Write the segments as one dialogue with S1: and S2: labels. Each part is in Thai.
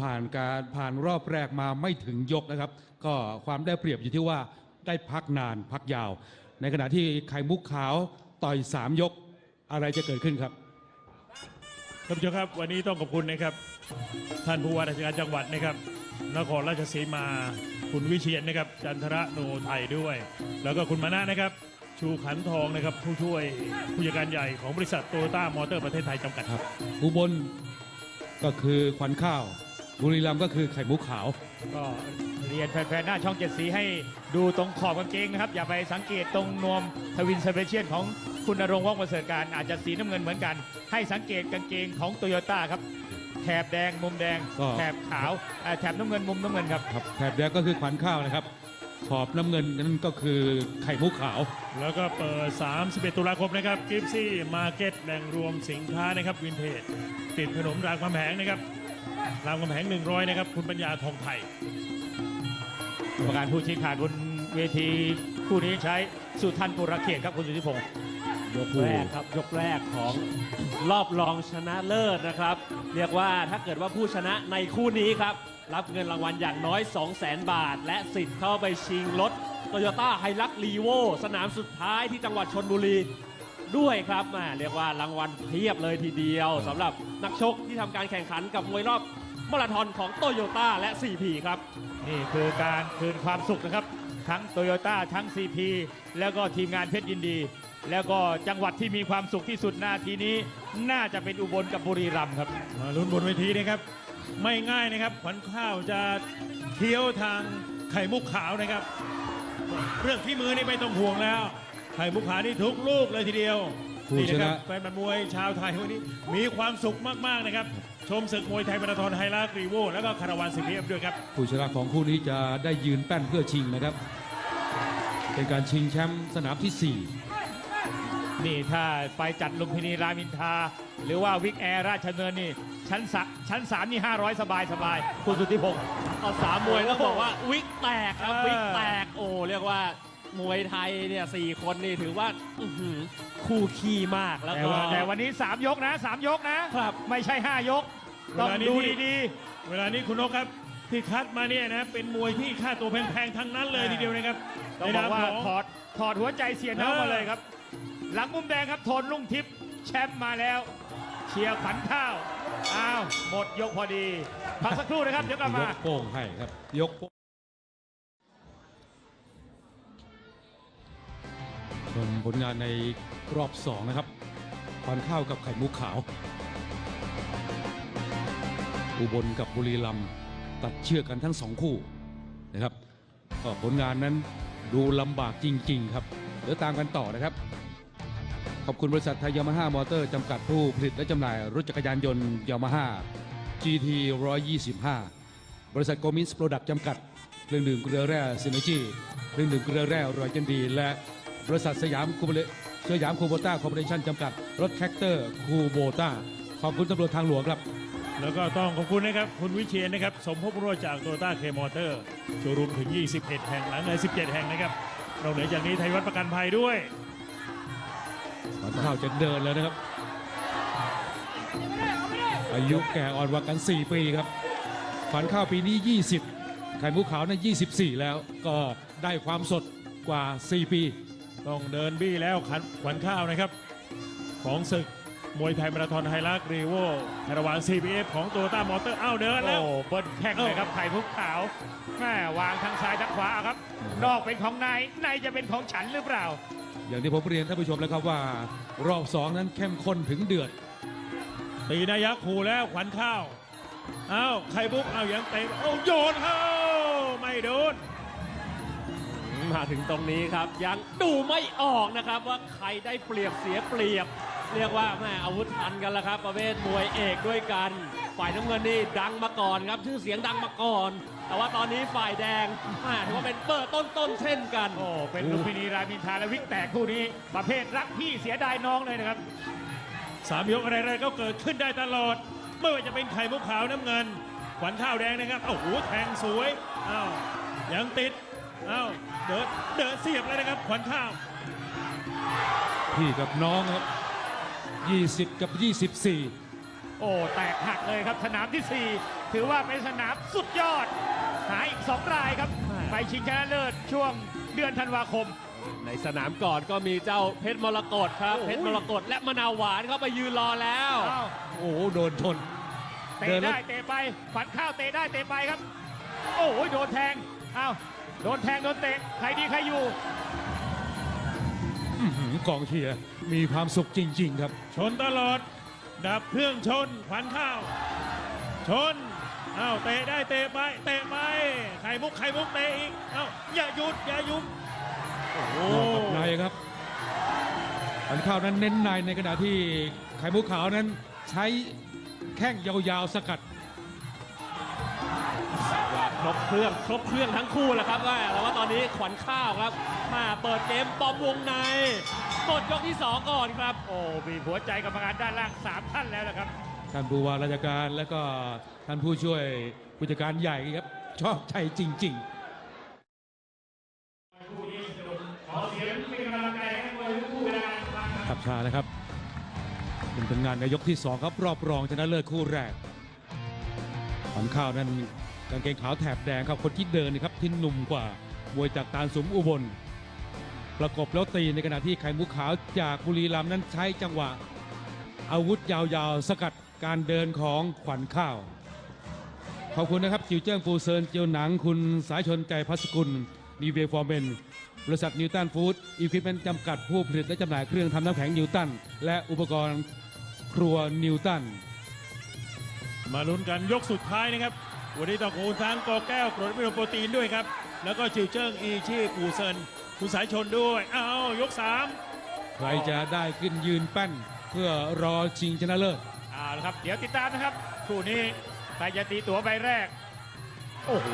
S1: ผ่านการผ่านรอบแรกมาไม่ถึงยกนะครับ ก็ความได้เปรียบอยู่ที่ว่าได้พักนานพักยาว ในขณะที่ไข่มุกขาวต่อย3ยกอะไรจะเกิดขึ้นครับ
S2: ท่านผู้ชมครับ วันนี้ต้องขอบคุณนะครับ ท่านผู้ว่าราชการจังหวัดนะครับ นครราชสีมาคุณวิเชียนนะครับ จันทระโนไทยด้วย แล้วก็คุณมานะนะครับ ชูขันทองนะครับ ผู้ช่วยผู้จัดการใหญ่ของบริษัทโตโยต้ามอเตอร์ประเทศไทยจำกัด
S1: ครับ อุบลก็คือควันข้าว บุรีรัมย์ก็คือไข่มุกขาว
S3: ก็เรียนแฟนๆหน้าช่องเจ็ดสีให้ดูตรงขอบกางเกงนะครับ อย่าไปสังเกตตรงนวมทวินสเปเชียลของคุณนรงค์ว่องประเสริฐการอาจจะสีน้ำเงินเหมือนกัน ให้สังเกตกางเกงของโตโยต้าครับแถบแดงมุมแดง
S1: ก็
S3: แถบขาวเอ่อแถบน้ำเงินมุมน้ำเงินครับ
S1: ครับแถบแดงก็คือควันข้าวนะครับ ขอบน้ำเงินนั่นก็คือไข่มุกขาว
S2: แล้วก็เปิด 31 ตุลาคมนะครับกิฟซี่มาร์เก็ตแหล่งรวมสินค้านะครับวินเทจติดถนนรามคำแหงนะครับ รามคำแหง100 นะครับ คุณปัญญาทองไทย
S3: กรรมการผู้ชี้ขาดบนเวทีคู่นี้ใช้สุทันปุระเขตครับคุณสุทธิพงศ์
S4: ยกแรกครับยกแรกของรอบรองชนะเลิศนะครับ เรียกว่าถ้าเกิดว่าผู้ชนะในคู่นี้ครับ รับเงินรางวัลอย่างน้อย 2 0 0 0 0 0 บาท และสิทธิ์เข้าไปชิงรถโตโยต้าไฮลักรีโวสนามสุดท้ายที่จังหวัดชนบุรี ด้วยครับแหมาเรียกว่ารางวัลเพียบเลยทีเดียวสำหรับนักชกที่ทำการแข่งขันกับมวยรอบมาราธอนของโตโยต้าและ 4P ครับ
S3: นี่คือการคืนความสุขนะครับ ทั้งโตโยต้าทั้ง CP แล้วก็ทีมงานเพชรยินดี แล้วก็จังหวัดที่มีความสุขที่สุดนาทีนี้ น่าจะเป็นอุบลกับบุรีรัมย์ครับ
S2: มาลุ้นบนเวทีนะครับ ไม่ง่ายนะครับ ขวัญข้าวจะเคี้ยวทางไข่มุกขาวนะครับ เรื่องที่มือนี่ไม่ต้องห่วงแล้ว ไข่มุกขาวนี่ทุกลูกเลยทีเดียว
S1: ผู้
S2: นี่
S1: ช
S2: นะค
S1: นะ
S2: รับแฟนมวยชาวไทยวันนี้ มีความสุขมากๆนะครับ ชมศึกมวยไทยมาราธอนไฮรักรีโวแล้วก็คาราวานสิพีเอฟด้วยครับ
S1: ผู้ชนะของคู่นี้จะได้ยืนแป้นเพื่อชิงนะครับ เป็นการชิงแชมป์สนามที่
S3: นี่ถ้าไปจัดลุมพินีรามอินทราหรือว่าวิกแอร์ราชดำเนินนี่ ชั้นสะชั้นสามนี่ 500 สบายสบายคุณสุทธิพงศ์
S4: เอาสามมวยแล้วบอกว่าวิกแตกครับ
S3: เออ
S4: วิกแตก โอ้ เรียกว่า มวยไทยเนี่ยสี่คนนี่ถือว่าอื้อหือคู่ขี้มากแล้ว
S3: แต่
S4: ก็
S3: ว่าแต่วันนี้ 3 ยกนะ 3 ยกนะ
S4: ครับ
S3: ไม่ใช่ 5 ยก ต้อง
S2: เวลานี้
S3: ดู
S2: ที่
S3: ดี
S2: เวลานี้คุณนกครับที่คัดมาเนี่ยนะเป็นมวยที่ค่าตัวแพงๆทั้งนั้นเลยทีเดียวนะครับ
S3: ๆ ต้องบอกว่า
S2: ในนมข
S3: ถอดถอดหัวใจเสียน้อง
S2: เออ
S3: มาเลยครับ หลังมุมแดงครับโทนลุ่งทิพย์แชมป์มาแล้ว เชียร์ขวัญข้าว อ้าว หมดยกพอดี พักสักครู่นะครับ เดี๋ยวกลับ
S1: 4ย
S3: มา
S1: กโป้งให้ครับ ยกโป้ง มผลงานในรอบ 2 นะครับควันข้าวกับไข่มุกขาว อุบลกับบุรีรัมย์ตัดเชือกกันทั้งสองคู่นะครับก็ผลงานนั้นดูลำบากจริง ๆ ครับเดี๋ยวตามกันต่อนะครับ ขอบคุณบริษัทไทยยามาฮ่ามอเตอร์จำกัดผู้ผลิตและจำหน่ายรถจักรยานยนต์ยามาฮ่า GT 125 บริษัทโกมินส์โปรดักต์จำกัด เรื่องดื่มเกลือแร่ซินเนจีเรื่องดื่มเกลือแร่รอยจันดีและ บริษัทสยามคูเบเลสยามคูโบต้าคอร์ปอเรชั่นจำกัด รถแท็กเตอร์คูโบต้าขอบคุณตำรวจทางหลวงครับ
S2: แล้วก็ต้องขอบคุณนะครับ คุณวิเชียนนะครับ สมภพรวดจากโตโยต้าเคมอเตอร์โชว์รูมถึง 21 แห่งหลังใน17 แห่งนะครับนอกเหนือจากนี้ไทยวัฒน์ประกันภัยด้วย
S1: ขวัญข้าวจะเดินแล้วนะครับ อายุแก่อ่อนกว่ากัน 4 ปีครับขวัญข้าวปีนี้ 20 ไข่มุกขาวนั้น24 แล้วก็ได้ความสดกว่า 4 ปี
S2: ต้องเดินบี้แล้วขันขวัญข้าวนะครับ ของศึกมวยไทยมาราธอนไฮรักรีโวคาราวาน CPF ของโตโยต้ามอเตอร์อ้าวเดิน
S3: โอ้
S2: แล้ว
S3: เบิ้ลแข้งเลยครับไข่มุกขาวแม่วางทางซ้ายทางขวาครับ นอกเป็นของนายในจะเป็นของฉันหรือเปล่า
S1: อย่างที่ผมเรียนท่านผู้ชมแล้วครับว่ารอบ2นั้นเข้มข้นถึงเดือด
S2: ตีนายักษ์ขู่แล้วขวัญข้าวอ้าวไข่บุกอ้าวยังเตะโอ้าโยนเข้าไม่โดน
S4: มาถึงตรงนี้ครับ ยังดูไม่ออกนะครับว่าใครได้เปรียบเสียเปรียบ เรียกว่าแม่อาวุธทันกันแล้วครับ ประเภทมวยเอกด้วยกัน ฝ่ายน้ำเงินนี่ดังมาก่อนครับ ชื่อเสียงดังมาก่อน แต่ว่าตอนนี้ฝ่ายแดงแม่ถือว่าเป็นเบอร์ต้นๆเช่นกัน
S3: โอ้เป็นลุมพินีรามอินทราและวิกแตกคู่นี้ ประเภทรักพี่เสียดายน้องเลยนะครับ
S2: สามยกอะไรๆก็เกิดขึ้นได้ตลอด ไม่ว่าจะเป็นไข่มุกขาวน้ำเงินขวัญข้าวแดงนะครับโอ้โหแทงสวยอ้าวยังติด อ้าวเดินเดินเสียบเลยนะครับขวัญข้าว
S1: พี่กับน้องครับ 20 กับ 24
S3: โอ้แตกหักเลยครับสนามที่ 4 ถือว่าเป็นสนามสุดยอด หาอีก 2 รายครับ ไปชิงชนะเลิศช่วงเดือนธันวาคม
S4: ในสนามก่อนก็มีเจ้าเพชรมรกตครับ
S3: โอ้โห
S4: เพชรมรกตและมะนาวหวานเข้าไปยืนรอแล้ว
S3: อ้าว
S1: โอ้โหโดนชน
S3: เตะ
S1: เดินแล้ว
S3: ได้เตะไปฝันข้าวเตะได้เตะไปครับ โอ้โหโดนแทงอ้าว โดนแทงโดนเตะใครดีใครอยู่
S1: อื้อหือกองเชียร์มีความสุขจริง ๆ ครับ
S2: ชนตลอด ดับเครื่องชนขวัญข้าว ชนอ้าวเตะได้เตะไปเตะไปไข่มุกไข่มุกเตะอีกเอ้าอย่าหยุดอย่าหยุดโอ้โห
S1: นอกกับในครับขันข้าวนั้นเน้นในในขณะที่ไข่มุกขาวนั้นใช้แข้งยาวๆสกัด
S4: ว่าค รบเครื่องครบเครื่องทั้งคู่แหละครับว่าแต่ว่าตอนนี้ขวัญข้าวครับมาเปิดเกมปอมวงในหมดยกที่ 2 ก่อนครับ
S3: โอ้มีหัวใจกรรมการด้านล่าง 3 ท่านแล้วนะครับ
S1: ท่านผู้ว่าราชการและก็ท่านผู้ช่วยผู้จัดการใหญ่ครับ ชอบใจจริง ๆขับชานะครับ เป็นผลงานในยกที่ 2 ครับ รอบรองชนะเลิศคู่แรกขวัญข้าวนั้น กางเกงขาวแถบแดงครับคนที่เดินนะครับที่หนุ่มกว่ามวยจากตาลสมอุบล ประกบแล้วตีในขณะที่ไข่มุกขาวจากบุรีรัมย์นั้นใช้จังหวะ อาวุธยาวๆ สกัดการเดินของขวัญข้าว ขอบคุณนะครับ จิวเจิ้งฟูเซินเจียวหนังคุณสายชนใจพัสกุลดีเวฟอร์เมนบริษัทนิวตันฟู้ดอีควิปเมนต์จำกัดผู้ผลิตและจำหน่ายเครื่องทำน้ำแข็งนิวตันและอุปกรณ์ครัวนิวตัน
S2: มาลุ้นกันยกสุดท้ายนะครับ วันนี้ต้องขอบคุณทั้งกอแก้วกรดวิตามินโปรตีนด้วยครับ แล้วก็จิวเจิ้งอีชีปูเซินคุณสายชนด้วยอ้าวยก 3
S1: ใครจะได้ขึ้นยืนแป้นเพื่อรอชิงชนะเลิศ
S3: เอาละครับ เดี๋ยวติดตามนะครับคู่นี้ใครจะตีตั๋วใบแรก โอ้โห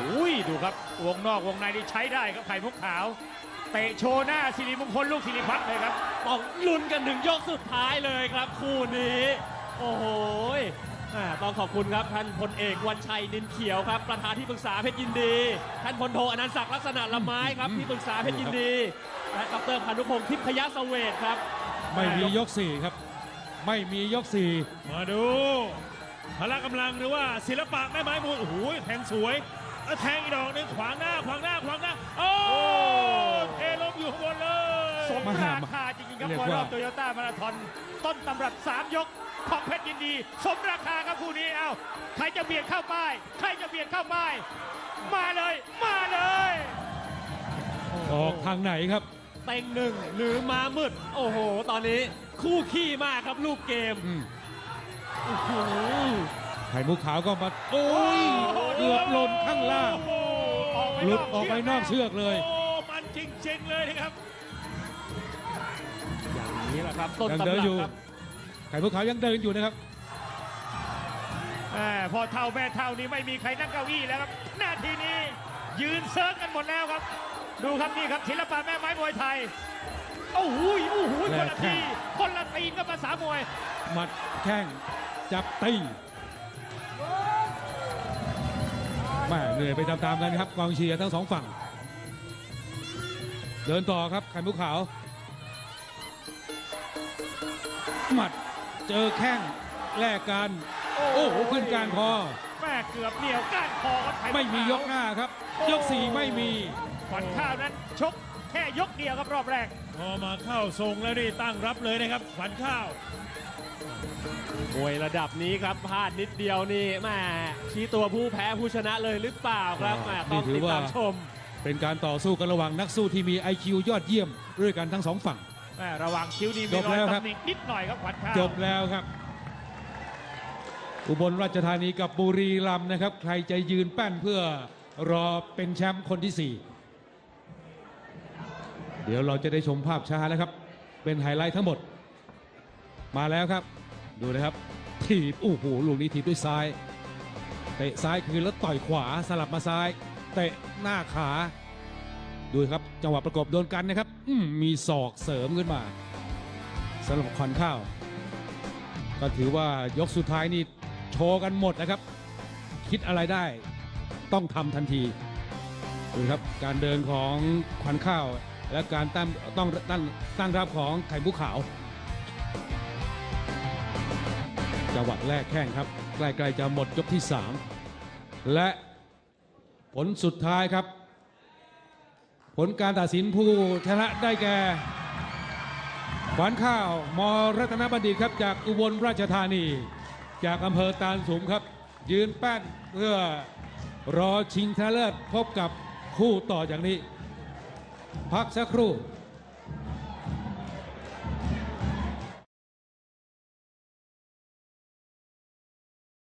S3: ดูครับ วงนอกวงในนี่ใช้ได้ครับไข่มุกขาวเตะโชว์หน้าสิริมงคลลูกสิริพัฒน์เลยครับ
S4: ต้องลุ้นกันถึงยกสุดท้ายเลยครับ คู่นี้ โอ้โหอ่า ต้องขอบคุณครับท่านพลเอกวันชัยนินเขียวครับ ประธานที่ปรึกษาเพชรยินดี ท่านพลโทอนันต์ศักดิ์ลักษณะละไม้ครับที่ปรึกษาเพชรยินดี และดรพานุพงศ์ทิพยเสเวทครับ
S1: ไม่มียก4ครับ ไม่มียก4
S2: มาดูพละกำลังหรือว่าศิลปะแม่ไม้มวยโอ้โหแทงสวยแล้วแทงอีกดอกหนึงขวางหน้าขวางหน้าขวางหน้าโอ้เทลมอยู่ข้างบนเลย
S3: สม
S1: มหา
S3: ราคาจ ริงๆครับ
S1: เรียก
S3: มวยรอบ
S1: ว่า
S3: โตโยต้ามาราธอนต้นตำรับ 3 ยกของเพชรยินดี สมราคาครับคู่นี้เอ้าใครจะเบียดเข้าป้าย ใครจะเบียดเข้าป้าย มาเลย มาเลย
S1: ออกทางไหนครับ
S4: เต็งหนึ่งหรือม้ามืด โอ้โห ตอนนี้คู่ขี้มากครับลูกเกม
S1: อืม
S4: โอ้โห
S1: ไข่มุกขาวก็มาโอ้ยเกือบหล่นข้างล่าง
S2: โอ้โห
S1: หลุดออกไปนอกเชือกเลย
S2: โอ้ มันจริงๆเลยนะครับ
S4: อย่าง นี้แหละครับต้น
S1: ยัง
S4: ตำ
S1: เดิน
S4: รับ
S1: อยู่
S4: ครับ
S1: ไข่มุกขาวยังเดินอยู่นะครับ
S3: แหม่พอเท่าแม่เท่านี้ไม่มีใครนั่งเก้าอี้แล้วครับหน้าทีนี้ยืนเซิร์ฟกันหมดแล้วครับ ดูครับนี่ครับศิลปะแม่ไม้มวยไทยโอ้โหโอ้โหคนละทีคนละตีนกับภาษามวย
S1: หมัดแข้งจับตีแม่เหนื่อยไปตามๆกันครับกองเชียร์ทั้งสองฝั่ง เดินต่อครับไข่มุกขาว หมัด เจอแข้งแลกกัน โอ้โหขึ้นกลางคอ
S3: แม่เกือบเหนียวก้านคอครับไข่
S1: ไม่มี
S3: ขวย
S1: กหน้าครับ ยกสี่ไม่มี
S3: ขวัญข้าวนั้นชกแค่ยกเดียวครับรอบแรก
S2: พอมาเข้าทรงแล้วนี่ตั้งรับเลยนะครับขวัญข้าว
S4: มวยระดับนี้ครับพลาดนิดเดียวนี่แม่ชี้ตัวผู้แพ้ผู้ชนะเลยหรือเปล่าครับแม่ต้อง
S1: นี่ถื
S4: ติ
S1: อ
S4: ด
S1: ว่า
S4: ตามชม
S1: เป็นการต่อสู้กันระหว่างนักสู้ที่มี IQ ยอดเยี่ยมด้วยกันทั้งสองฝั่ง
S3: แม่ระหว่างคิ้วนี่มี
S1: จบ
S3: รอย
S1: แล้วครับ
S3: ตำหนินิดหน่อยครับขวัญข้าว
S1: จบแล้วครับ อุบลราชธานีกับบุรีรัมย์นะครับ ใครจะยืนแป้นเพื่อรอเป็นแชมป์คนที่ 4 เดี๋ยวเราจะได้ชมภาพช้าแล้วครับ เป็นไฮไลท์ทั้งหมด มาแล้วครับ ดูนะครับถีบโอ้โหลูกนี้ถีบด้วยซ้ายเตะซ้ายคืนแล้วต่อยขวาสลับมาซ้าย เตะหน้าขา ดูครับจังหวะประกบโดนกันนะครับอืมีศอกเสริมขึ้นมาสำหรับขวัญข้าว ก็ถือว่ายกสุดท้ายนี่โชว์กันหมดนะครับ คิดอะไรได้ต้องทำทันทีดูครับการเดินของขวัญข้าว และการตั้งต้องตั้งตั้งรับของไข่มุกขาวจังหวะแรกแข้งครับใกล้ๆจะหมดยกที่ 3 และผลสุดท้ายครับ ผลการตัดสินผู้ชนะได้แก่ขวานข้าวมรัตนบัณฑิตครับจากอุบลราชธานี จากอำเภอตาลสุมครับ ยืนแป้นเพื่อรอชิงชนะเลิศพบกับคู่ต่อจากนี้ พักสักครู่